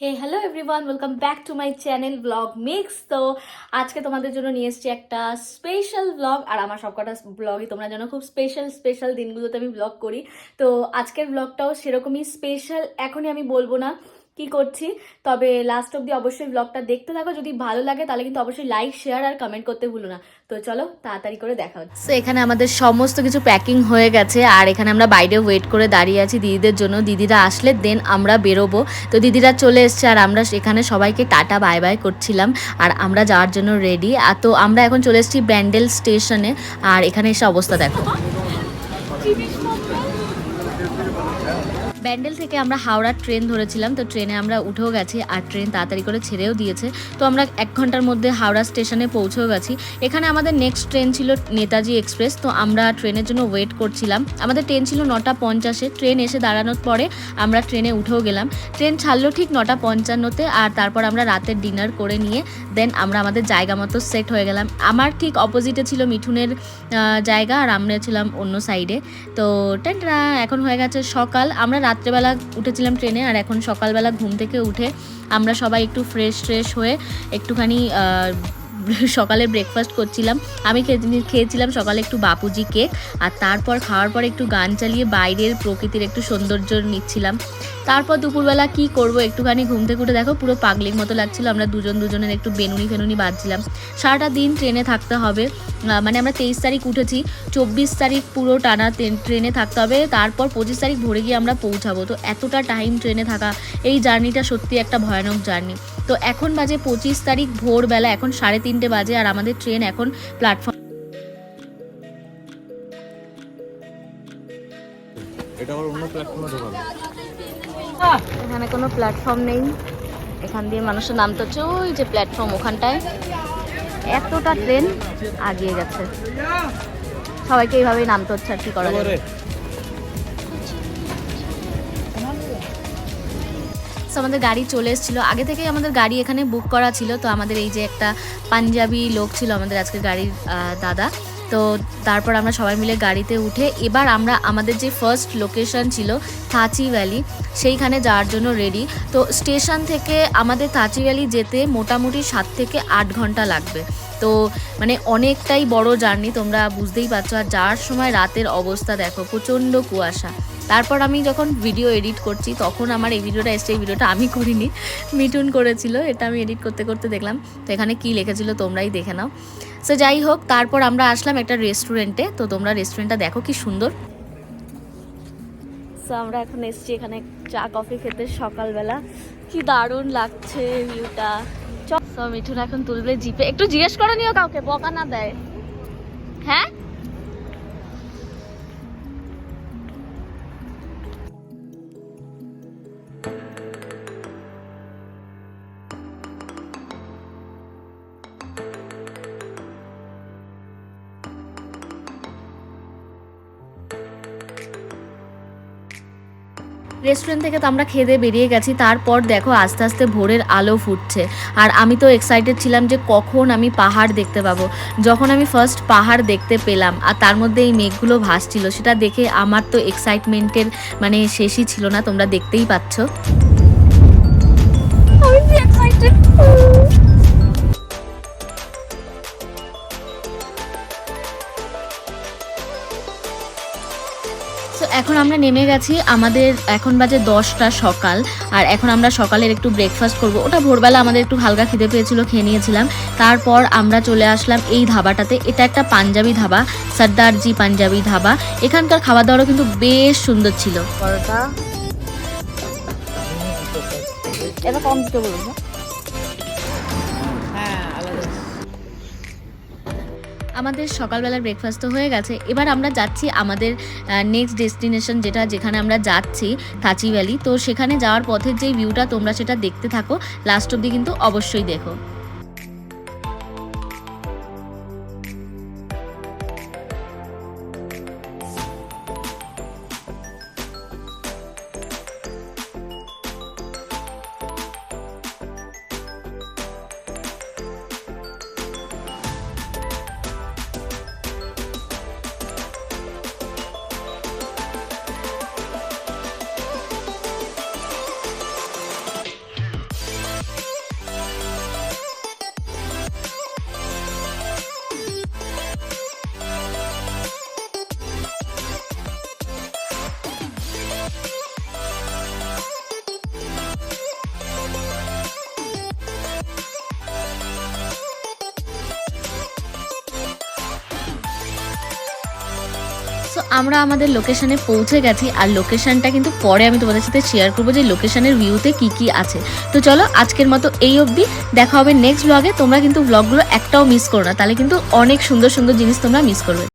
Hey hello everyone welcome back to my channel vlog mix তো আজকে তোমাদের জন্য নিয়ে এসেছি একটা স্পেশাল ব্লগ আর আমার সবকটা ব্লগই তোমরা জানো, খুব স্পেশাল স্পেশাল দিনগুলোতে আমি ব্লগ করি। তো আজকের ব্লগটাও সেরকমই স্পেশাল এখনই আমি বলব না কি করছি? তবে লাস্ট অব্দি অবশ্যই ব্লগটা দেখতে থাকো। যদি ভালো লাগে, তাহলে কিন্তু অবশ্যই লাইক শেয়ার আর কমেন্ট করতে ভুলো না। তো চলো, তাড়াতাড়ি করে দেখা হচ্ছে। তো এখানে আমাদের সমস্ত কিছু প্যাকিং হয়ে গেছে, আর এখানে আমরা বাইরে ওয়েট করে দাঁড়িয়ে আছি দিদিদের জন্য। দিদিরা আসলে দেন আমরা বেরোবো। তো দিদিরা চলে এসছে, আর আমরা এখানে সবাইকে টাটা বাই বাই করছিলাম। আর আমরা যাওয়ার জন্য রেডি আর তো আমরা এখন চলে এসেছি ব্যান্ডেল স্টেশনে, আর এখানে এসে অবস্থা দেখো। ব্যান্ডেল থেকে আমরা হাওড়ার ট্রেন ধরেছিলাম, তো ট্রেনে আমরা উঠেও গেছি আর ট্রেন তাড়াতাড়ি করে ছেড়েও দিয়েছে। তো আমরা এক ঘণ্টার মধ্যে হাওড়া স্টেশনে পৌঁছেও গেছি। এখানে আমাদের নেক্সট ট্রেন ছিল নেতাজি এক্সপ্রেস, তো আমরা ট্রেনের জন্য ওয়েট করছিলাম। আমাদের ট্রেন ছিল নটা পঞ্চাশে, ট্রেন এসে দাঁড়ানোর পরে আমরা ট্রেনে উঠেও গেলাম। ট্রেন ছাড়লো ঠিক নটা পঞ্চান্নতে আর তারপর আমরা রাতের ডিনার করে নিয়ে দেন আমরা আমাদের জায়গা মতো সেট হয়ে গেলাম। আমার ঠিক অপোজিটে ছিল মিঠুনের জায়গা আর আমরা ছিলাম অন্য সাইডে। তো টেনটা এখন হয়ে গেছে সকাল। আমরা রাত্রেবেলা উঠেছিলাম ট্রেনে আর এখন সকালবেলা ঘুম থেকে উঠে আমরা সবাই একটু ফ্রেশ ট্রেশ হয়ে একটুখানি সকালে ব্রেকফাস্ট করছিলাম। আমি খেয়ে- খেয়েছিলাম সকালে একটু বাপুজি কেক আর তারপর খাওয়ার পর একটু গান চালিয়ে বাইরের প্রকৃতির একটু সৌন্দর্য নিচ্ছিলাম। তারপর দুপুরবেলা কি করব একটুখানি ঘুম থেকে উঠে দেখো পুরো পাগলির মতো লাগছিল, আমরা দুজন দুজনের একটু বেনুনি ফেনুনি বাজছিলাম। সারাটা দিন ট্রেনে থাকতে হবে। মানে আমরা তেইশ তারিখ উঠেছি চব্বিশ তারিখ পুরো টানা ট্রেনে থাকতে হবে তারপর পঁচিশ তারিখ ভোরে গিয়ে আমরা পৌঁছাবো। তো এতটা টাইম ট্রেনে থাকা এই জার্নিটা সত্যি একটা ভয়ানক জার্নি। তো এখন বাজে পঁচিশ তারিখ ভোরবেলা এখন সাড়ে তিনটে বাজে আর আমাদের ট্রেন এখন প্ল্যাটফর্ম এটা আবার অন্য প্ল্যাটফর্মে ঢোকাবে। এখানে কোনো প্ল্যাটফর্ম নেই। এখান দিয়ে মানুষের নামতে হচ্ছে ওই যে প্ল্যাটফর্ম ওখানটায়। এতটা ট্রেন আগিয়ে গেছে। সবাইকে এইভাবেই নামতে হচ্ছে আর কি করা যাবে আমাদের গাড়ি চলে এসেছিল। আগে থেকেই আমাদের গাড়ি এখানে বুক করা ছিল। তো আমাদের এই যে একটা পাঞ্জাবি লোক ছিল আমাদের আজকে গাড়ির দাদা। তো তারপর আমরা সবাই মিলে গাড়িতে উঠে এবার আমরা আমাদের যে ফার্স্ট লোকেশন ছিল থাচি ভ্যালি সেইখানে যাওয়ার জন্য রেডি তো স্টেশন থেকে আমাদের থাচি ভ্যালি যেতে মোটামুটি সাত থেকে আট ঘণ্টা লাগবে। তো মানে অনেকটাই বড় জার্নি, তোমরা বুঝতেই পারছ। আর যাওয়ার সময় রাতের অবস্থা দেখো, প্রচণ্ড কুয়াশা। তারপর আমি যখন ভিডিও এডিট করছি, তখন আমার এই ভিডিওটা এসছে, এই ভিডিওটা আমি করিনি। মিটুন করেছিল, এটা আমি এডিট করতে করতে দেখলাম। তো এখানে কী লিখেছিল তোমরাই দেখে নাও। সো যাই হোক, তারপর আমরা আসলাম একটা রেস্টুরেন্টে তো তোমরা রেস্টুরেন্টটা দেখো, কি সুন্দর। সো আমরা এখন এসেছি এখানে চা কফি খেতে সকালবেলা। কি দারুণ লাগছে ভিউটা সো মিঠুন এখন তুলবে জিপে। একটু জিজ্ঞেস করে নিও কাউকে বকা না দেয়। হ্যাঁ? রেস্টুরেন্ট থেকে তো আমরা খেয়ে বেরিয়ে গেছি, তারপর দেখো আস্তে আস্তে ভোরের আলো ফুটছে। আর আমি তো এক্সাইটেড ছিলাম যে কখন আমি পাহাড় দেখতে পাবো। যখন আমি ফার্স্ট পাহাড় দেখতে পেলাম, আর তার মধ্যে এই মেঘগুলো ভাসছিল, সেটা দেখে আমার তো এক্সাইটমেন্টের মানে শেষই ছিল না, তোমরা দেখতেই পাচ্ছ। আমি তো এখন আমরা নেমে গেছি আমাদের এখন বাজে দশটা সকাল আর এখন আমরা সকালের একটু ব্রেকফাস্ট করব। ওটা ভোরবেলা আমাদের একটু হালকা খিদে পেয়েছিল খেয়ে নিয়েছিলাম। তারপর আমরা চলে আসলাম এই ধাবাটাতে। এটা একটা পাঞ্জাবি ধাবা সর্দারজি পাঞ্জাবি ধাবা। এখানকার খাবার দাবারও কিন্তু বেশ সুন্দর ছিল। পরোটা। এটা কম দিতে বলুন আমাদের সকালবেলার ব্রেকফাস্ট তো হয়ে গেছে। এবার আমরা যাচ্ছি আমাদের নেক্সট ডেস্টিনেশন যেটা যেখানে আমরা যাচ্ছি থাচি ভ্যালি তো সেখানে যাওয়ার পথের যে ভিউটা তোমরা সেটা দেখতে থাকো। লাস্ট অব্দি কিন্তু অবশ্যই দেখো। আমরা আমাদের লোকেশানে পৌঁছে গেছি, আর লোকেশনটা কিন্তু পরে আমি তোমাদের সাথে শেয়ার করব যে লোকেশনের ভিউতে কি কি আছে। তো চলো আজকের মতো এই অবধি, দেখা হবে নেক্সট ব্লগে তোমরা কিন্তু ব্লগগুলো একটাও মিস করো না, তাহলে কিন্তু অনেক সুন্দর সুন্দর জিনিস তোমরা মিস করবে।